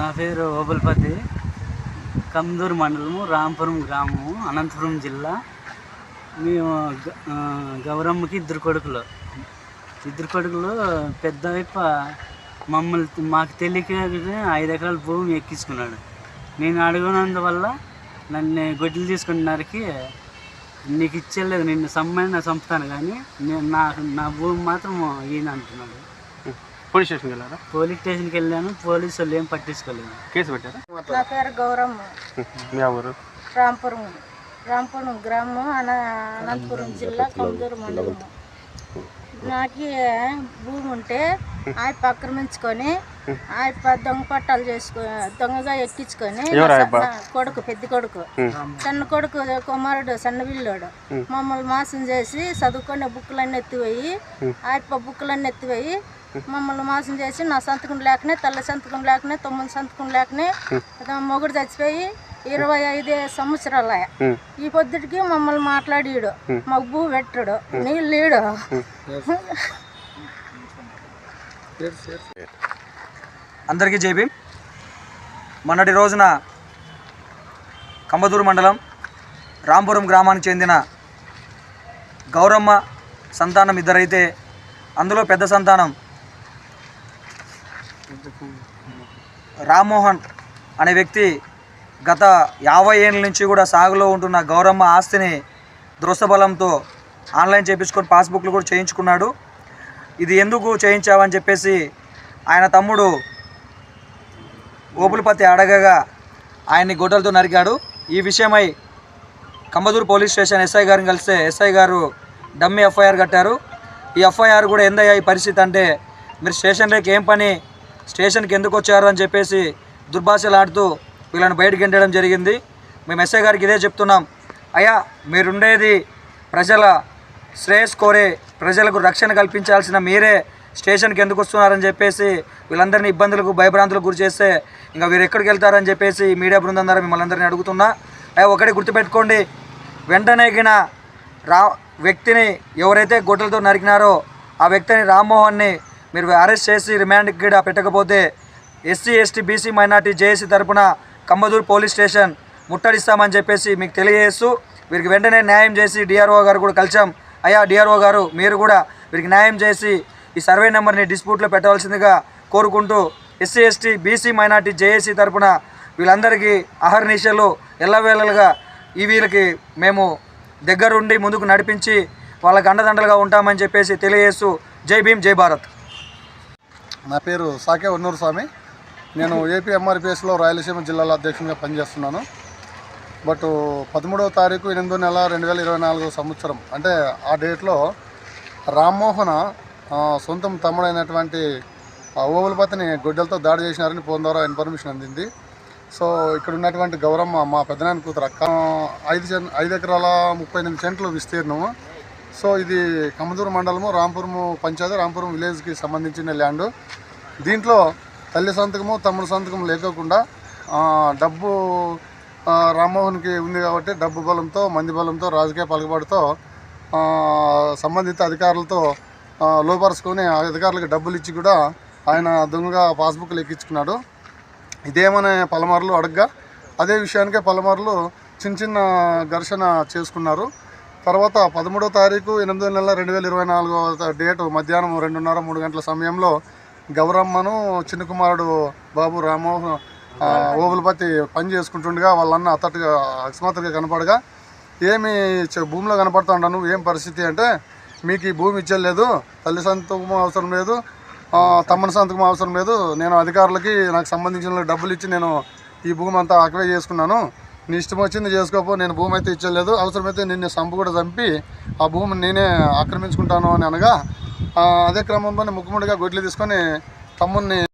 నా పేరు ఓబుల్పతి. కందూరు మండలము రాంపురం గ్రామము అనంతపురం జిల్లా. మేము గ- గౌరమ్మకి ఇద్దరు కొడుకులు. ఇద్దరు కొడుకులు పెద్ద వైపు మమ్మల్ని మాకు తెలియక ఐదు ఎకరాల భూమి ఎక్కించుకున్నాడు. నేను అడుగునందువల్ల నన్ను గొడ్డలు తీసుకున్నరికి నీకు ఇచ్చేలేదు నిన్ను సమ్మైన చంపుతాను కానీ నేను నా నా భూమి మాత్రం ఈయన అంటున్నాడు. పోలీస్ స్టేషన్కి వెళ్ళారా? పోలీస్ స్టేషన్కి వెళ్ళాను. పోలీసు వాళ్ళు ఏం పట్టించుకోలేదు. కేసు పెట్టారా? నా పేరు గౌరమ్మ. మీ ఊరు? రాంపురం. రాంపురం గ్రామం అన అనంతపురం జిల్లా కొందూరు మండలం. నాకు భూమి ఉంటే ఆయప్ప ఆక్రమించుకొని ఆయప్ప దొంగ పట్టాలు చేసుకో దొంగగా ఎక్కించుకొని కొడుకు పెద్ద కొడుకు. చిన్న కొడుకు కుమారుడు సన్న పిల్లోడు. మమ్మల్ని మోసం చేసి చదువుకునే బుక్కులన్నీ ఎత్తిపోయి ఆయప్ప బుక్కులన్నీ ఎత్తిపోయి మమ్మల్ని మోసం చేసి నా సంతకం లేకనే తెల్ల సంతకం లేకనే తొమ్మిది సంతకం లేకనే మొగుడు చచ్చిపోయి ఇరవై ఐదు సంవత్సరాల ఈ పొద్దుటికి మమ్మల్ని మాట్లాడీడు పెట్టడు నీళ్ళు ఈడు. అందరికీ జేబీ మొన్నటి రోజున కంబదూరు మండలం రాంపురం గ్రామానికి చెందిన గౌరమ్మ సంతానం ఇద్దరైతే అందులో పెద్ద సంతానం రామ్మోహన్ అనే వ్యక్తి గత యాభై ఏళ్ళ నుంచి కూడా సాగులో ఉంటున్న గౌరమ్మ ఆస్తిని దృష్టబలంతో ఆన్లైన్ చేయించుకొని పాస్బుక్లు కూడా చేయించుకున్నాడు. ఇది ఎందుకు చేయించావని చెప్పేసి ఆయన తమ్ముడు ఓపులపతి అడగగా ఆయన్ని గొడ్డలతో నరికాడు. ఈ విషయమై కంబదూరు పోలీస్ స్టేషన్ ఎస్ఐ గారిని కలిస్తే ఎస్ఐ గారు డమ్మి ఎఫ్ఐఆర్ కట్టారు. ఈ ఎఫ్ఐఆర్ కూడా ఎందయ్యా ఈ పరిస్థితి అంటే మీరు స్టేషన్లోకి ఏం పని స్టేషన్కి ఎందుకు వచ్చారు అని చెప్పేసి దుర్భాషలాడుతూ వీళ్ళని బయటకు ఎండడం జరిగింది. మేము ఎస్ఐ గారికి ఇదే చెప్తున్నాం. అయ్యా మీరుండేది ప్రజల శ్రేయస్ కోరే ప్రజలకు రక్షణ కల్పించాల్సిన మీరే స్టేషన్కి ఎందుకు వస్తున్నారని చెప్పేసి వీళ్ళందరినీ ఇబ్బందులకు భయభ్రాంతులకు గురి చేస్తే ఇంకా వీరు ఎక్కడికి వెళ్తారని చెప్పేసి మీడియా బృందం ద్వారా మిమ్మల్ని అందరినీ అడుగుతున్నా. అయ్యా ఒకటి గుర్తుపెట్టుకోండి. వెంటనేగిన రా వ్యక్తిని ఎవరైతే గొడ్డలతో నరికినారో ఆ వ్యక్తిని రామ్మోహన్ని మీరు అరెస్ట్ చేసి రిమాండ్కి కూడా పెట్టకపోతే SC ST BC minority JAC తరపున కంబదూరు పోలీస్ స్టేషన్ ముట్టడిస్తామని చెప్పేసి మీకు తెలియజేస్తూ వీరికి వెంటనే న్యాయం చేసి డిఆర్ఓ గారు కూడా కలిసాం అయ్యా డిఆర్ఓ గారు మీరు కూడా వీరికి న్యాయం చేసి ఈ సర్వే నెంబర్ని డిస్ప్యూట్లో పెట్టవలసిందిగా కోరుకుంటూ SC ST BC minority JAC తరపున వీళ్ళందరికీ అహర్నిశలు ఎల్లవేళలుగా ఈ వీళ్ళకి మేము దగ్గరుండి ముందుకు నడిపించి వాళ్ళకి అండదండలుగా ఉంటామని చెప్పేసి తెలియజేస్తూ జై భీమ్ జై భారత్. నా పేరు సాకే ఉన్నూరు స్వామి. నేను ఏపీ ఎంఆర్పిఎస్లో రాయలసీమ జిల్లాలో అధ్యక్షునిగా పనిచేస్తున్నాను. బట్ పదమూడవ తారీఖు ఎనిమిదో నెల రెండు వేల ఇరవై నాలుగో సంవత్సరం అంటే ఆ డేట్లో రామ్మోహన సొంతం తమ్ముడైనటువంటి ఓవులపతిని గొడ్డలతో దాడి చేసినారని ఫోన్ ద్వారా ఇన్ఫర్మేషన్ అందింది. సో ఇక్కడ ఉన్నటువంటి గౌరమ్మ మా పెద్దనాయన కూతురు అక్క ఐదు ఐదు ఎకరాల ముప్పై ఎనిమిది సెంట్లు విస్తీర్ణము. సో ఇది కమదూరు మండలము రాంపురము పంచాయతీ రాంపురం విలేజ్కి సంబంధించిన ల్యాండ్. దీంట్లో తల్లి సంతకము తమ్ముడు సంతకం లేకోకుండా డబ్బు రామ్మోహన్కి ఉంది కాబట్టి డబ్బు బలంతో మంది బలంతో రాజకీయ పలుకుబడితో సంబంధిత అధికారులతో లోపరుచుకొని ఆ అధికారులకు డబ్బులు ఇచ్చి కూడా ఆయన దొంగగా పాస్బుక్లు ఎక్కించుకున్నాడు ఇదేమనే పలమార్లు అడగ్గా అదే విషయానికే పలమార్లు చిన్న చిన్న ఘర్షణ చేసుకున్నారు. తర్వాత పదమూడో తారీఖు ఎనిమిదో నెల రెండు వేల ఇరవై నాలుగో డేటు మధ్యాహ్నం రెండున్నర మూడు గంటల సమయంలో గౌరమ్మను చిన్న కుమారుడు బాబు రామ్మోహన్ ఓబులపతి పని చేసుకుంటుండగా వాళ్ళన్న అతట్టుగా అకస్మాత్తుగా కనపడగా ఏమి భూమిలో కనపడుతూ ఏం పరిస్థితి అంటే మీకు ఈ భూమి ఇచ్చలేదు తల్లి సంతకం అవసరం లేదు ఆ, తమ్ముని సంతకం అవసరం లేదు నేను అధికారులకి నాకు సంబంధించిన డబ్బులు ఇచ్చి నేను ఈ భూమి అంతా ఆక్వే చేసుకున్నాను నీ ఇష్టం వచ్చింది చేసుకోపో నేను భూమి అయితే ఇచ్చలేదు. అవసరమైతే నిన్ను సంపు కూడా చంపి ఆ భూమిని నేనే ఆక్రమించుకుంటాను అని అనగా అదే క్రమంలోనే ముక్కుముడిగా గొడ్లు తీసుకొని తమ్ముడిని